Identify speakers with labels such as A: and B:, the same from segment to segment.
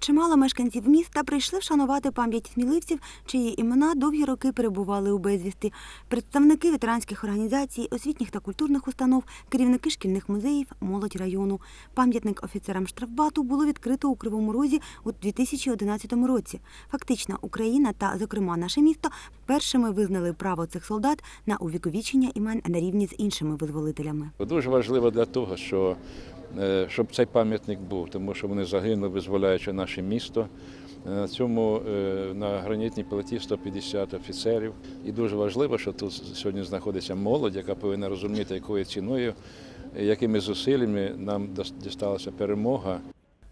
A: Чимало мешканців міста прийшли вшанувати пам'ять сміливців, чиї імена довгі роки перебували у безвісти. Представники ветеранських організацій, освітніх та культурних установ, керівники шкільних музеїв, молодь району. Пам'ятник офіцерам штрафбату було відкрито у Кривому Розі у 2011 році. Фактично, Україна та, зокрема, наше місто першими визнали право цих солдат на увіковічення імен на рівні з іншими визволителями.
B: Дуже важливо для того, що, щоб цей пам'ятник був, тому що вони загинули, визволяючи наше місто. Е, На цьому е, на гранітній плиті 150 офіцерів. І дуже важливо, що тут сьогодні знаходиться молодь, яка повинна розуміти, якою ціною, е, якими зусиллями нам дісталася перемога.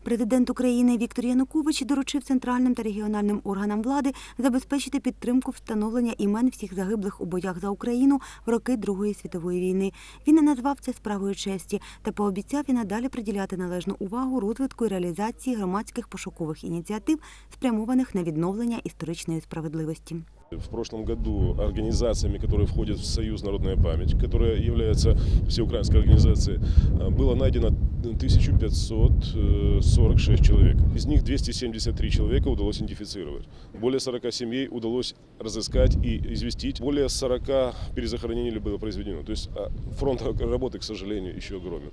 A: Президент України Віктор Янукович доручив центральним та регіональним органам влади забезпечити підтримку встановлення імен всіх загиблих у боях за Україну в роки Другої світової війни. Він не назвав це справою честі та пообіцяв і надалі приділяти належну увагу розвитку і реалізації громадських пошукових ініціатив, спрямованих на відновлення історичної справедливості.
C: В прошлом году организациями, которые входят в Союз «Народная память», которая является всеукраинской организацией, э, было найдено 1546 человек. Из них 273 человека удалось идентифицировать. Более 40 семей удалось разыскать и известить. Более 40 перезахоронений было произведено. То есть а, фронт работы, к сожалению, еще огромен.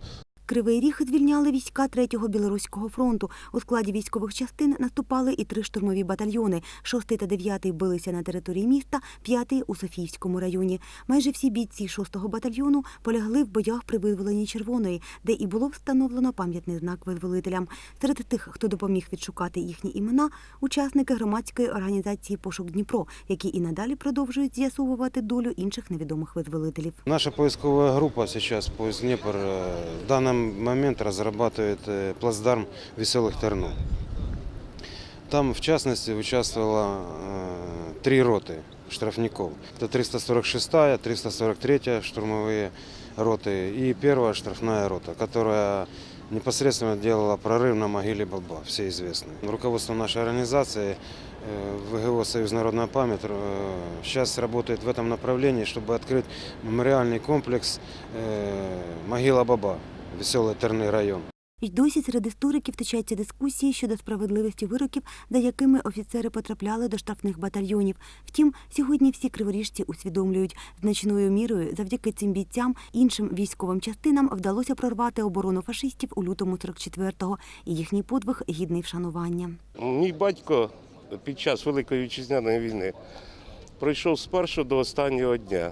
A: Кривий Ріг звільняли війська Третього Білоруського фронту. У складі військових частин наступали і три штурмові батальйони. Шостий та дев'ятий билися на території міста, п'ятий у Софіївському районі. Майже всі бійці шостого батальйону полягли в боях при визволенні Червоної, де і було встановлено пам'ятний знак визволителям. Серед тих, хто допоміг відшукати їхні імена, учасники громадської організації Пошук Дніпро, які і надалі продовжують з'ясовувати долю інших невідомих визволителів.
D: Наша поисковая группа сейчас, поиск Днепр, э, в данный момент разрабатывает э, плацдарм веселых Тернов. Там, в частности, участвовало э, три роты штрафников. Это 346-я, 343-я штурмовые роты и первая штрафная рота, которая непосредственно делала прорыв на могиле Баба, все известные. Руководство нашей организации э, ВГО «Союз Народная память» сейчас работает в этом направлении, чтобы открыть мемориальный комплекс «Могила Баба», веселый Терный район.
A: І досі серед істориків точаться дискусії щодо справедливості вироків, за якими офіцери потрапляли до штрафних батальйонів. Втім, сьогодні всі криворіжці усвідомлюють, значною мірою завдяки цим бійцям іншим військовим частинам вдалося прорвати оборону фашистів у лютому 44-го, і їхній подвиг гідний вшанування.
E: Мій батько під час Великої вітчизняної війни пройшов з першого до останнього дня.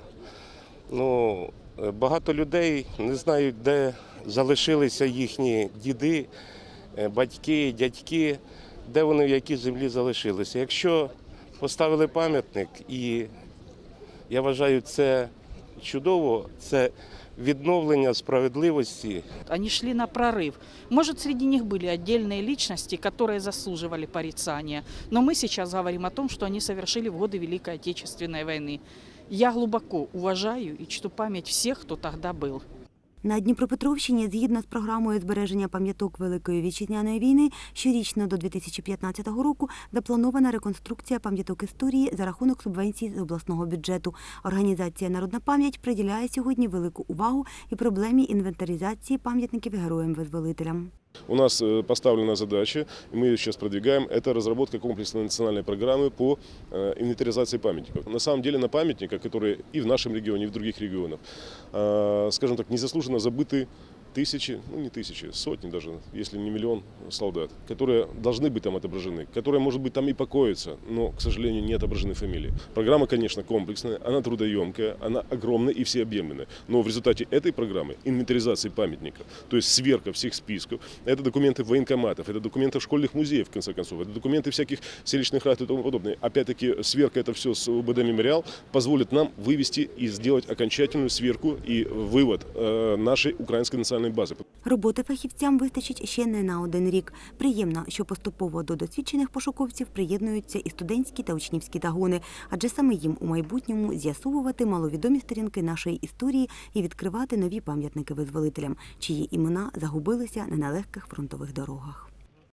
E: Ну, багато людей не знають, де залишилися їхні діди, е, батьки, дядьки, де вони в якій землі залишилися. Якщо поставили пам'ятник, і я вважаю, це чудово, це відновлення справедливості
F: Они шли на прорыв. Может, среди них были отдельные личности, которые заслуживали порицания. Но мы сейчас говорим о том, что они совершили в годы Великой Отечественной войны. Я глубоко уважаю и чту память всех, кто тогда был.
A: На Дніпропетровщині, згідно з програмою збереження пам'яток Великої вітчизняної війни, щорічно до 2015 року запланована реконструкція пам'яток історії за рахунок субвенцій з обласного бюджету. Організація Народна пам'ять приділяє сьогодні велику увагу і проблемі інвентаризації пам'ятників героям-визволителям.
C: У нас э, поставлена задача, и мы ее сейчас продвигаем, это разработка комплексной национальной программы по э, инвентаризации памятников. На самом деле на памятниках, которые и в нашем регионе, и в других регионах, э, скажем так, незаслуженно забыты тысячи, ну не тысячи, сотни даже, если не миллион солдат, которые должны быть там отображены, которые, может быть, там и покоятся, но, к сожалению, не отображены фамилии. Программа, конечно, комплексная, она трудоемкая, она огромная и всеобъемлющая. Но в результате этой программы инвентаризации памятников, то есть сверка всех списков, это документы военкоматов, это документы школьных музеев, в конце концов, это документы всяких селищных рад и тому подобное. Опять-таки, сверка это все с УБД «Мемориал» позволит нам вывести и сделать окончательную сверку и вывод э, нашей украинской национальной базы.
A: Роботи фахівцям вистачить ще не на один рік. Приємно, що поступово до досвідчених пошуковців приєднуються і студентські та учнівські тагони, адже саме їм у майбутньому з'ясовувати маловідомі сторінки нашої історії і відкривати нові пам'ятники визволителям, чиї імена загубилися на нелегких фронтових дорогах.